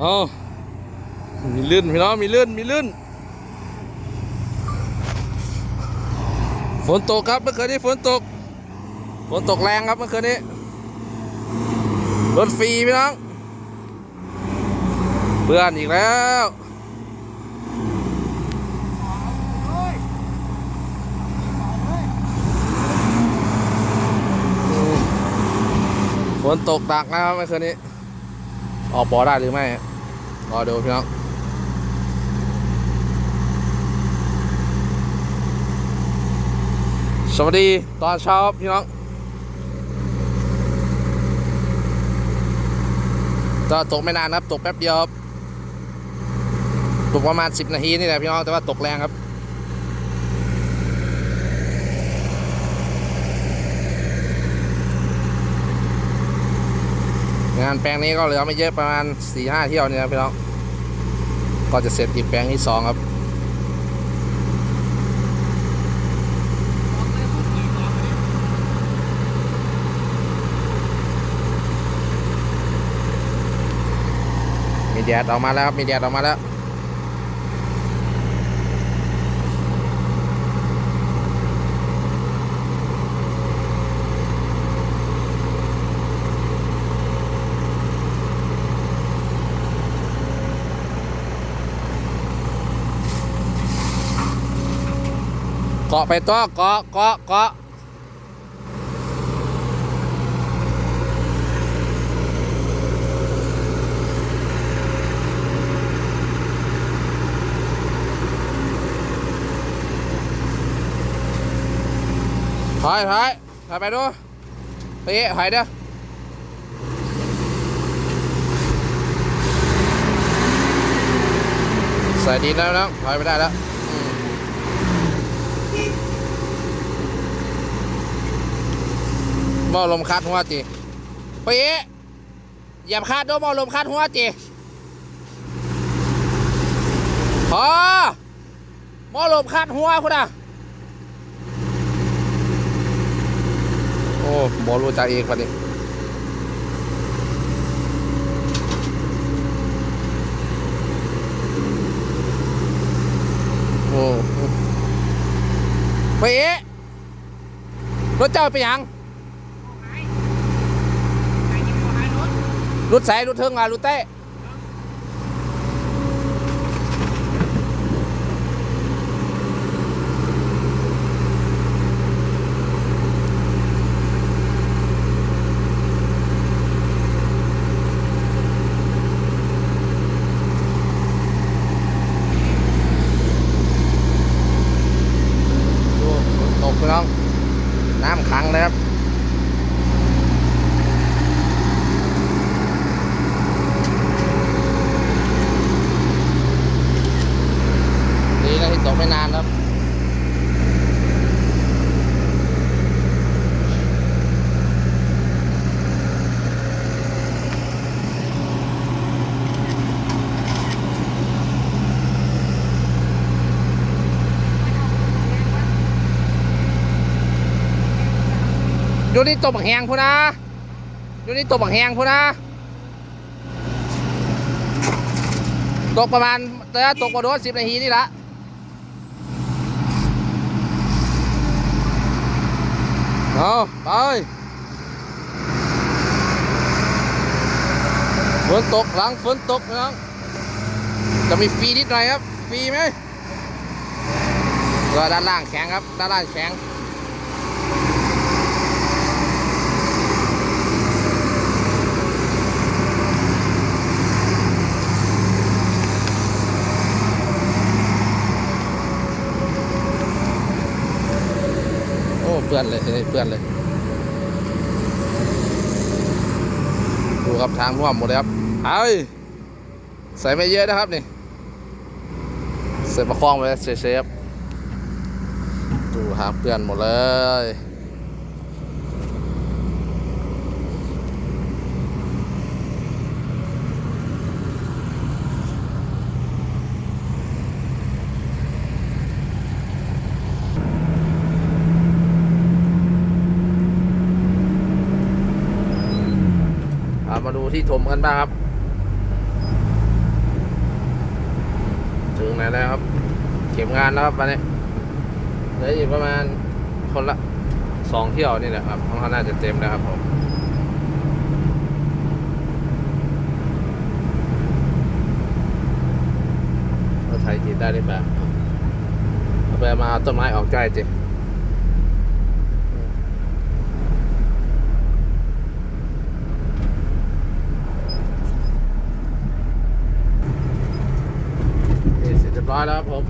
เอามีลื่นพี่น้องมีลื่นมีลื่นฝนตกครับเมื่อคืนนี้ฝนตก ฝนตกแรงครับเมื่อคืนนี้รถฟรีพี่น้องเพื่อนอีกแล้วฝนตกหนักนะครับเมื่อคืนนี้ ออกบอได้หรือไม่ รอดูพี่น้องสวัสดีตอนเช้าพี่น้องก็ตกไม่นานครับ ตกแป๊บเดียวครับ ตกประมาณ 10 นาทีนี่แหละพี่น้อง แต่ว่าตกแรงครับานแปลงนี้ก็เหลือไม่เยอะประมาณสี่ห้าเที่ยวเนี่ยนะพี่น้อง ก็จะเสร็จอีกแปลงที่สองครับมีแดดออกมาแล้วครับมีแดดออกมาแล้ว เกาะไปตัวเกาะเกาะเกาะถอยถอยถอยไปดูไปเอ๊ะถอยเด้อใส่ดินแล้วนะถอยไม่ได้แล้ว อืมอลมคัดหัวจีไปเอ๊ะอย่าคาดด้วยหม้อลมคัดหัวจีพอหม้อลมคัดหัวคุณอะโอ้บอรู้จักเองปะนี่โอ้ไปเอ๊ะรถเจ้าไปยัง รุดใส่รุดเทิงมารุดเต้ดูฝนตกพี่น้องน้ำขังเลยครับ ดีนะที่ตกไม่นานครับ อยู่นี่ตกบักแหงพูนะอยู่นี่ตกบักแหงพูนะตกประมาณแต่ตกประมาณสิบนาทีนี่ละเอาไปฝนตกหลังฝนตกนะครับจะมีฟรีนิดหน่อยครับฟรีไหมก็ด้านล่างแข็งครับ ด้านล่างแข็ง โอ้เพื่อนเลยเอ้เพื่อนเลย ดูครับทางร่วมหมดเลยครับเอ้ยใส่ไม่เยอะนะครับนี่ใส่มาคล้องไว้เซฟดูหาเพื่อนหมดเลยามาดูที่ถมกันบ้างครับ ถึงไหนแล้วครับ เก็บงานแล้วครับวันนี้เหลืออีกประมาณคนละสองเที่ยวนี่แหละครับของเขาน่าจะเต็มนะครับผมเราใช้จีได้หรือเปล่าเอาไปมาต้นไม้ออกใจจี รียบร้อยแล้วครับผม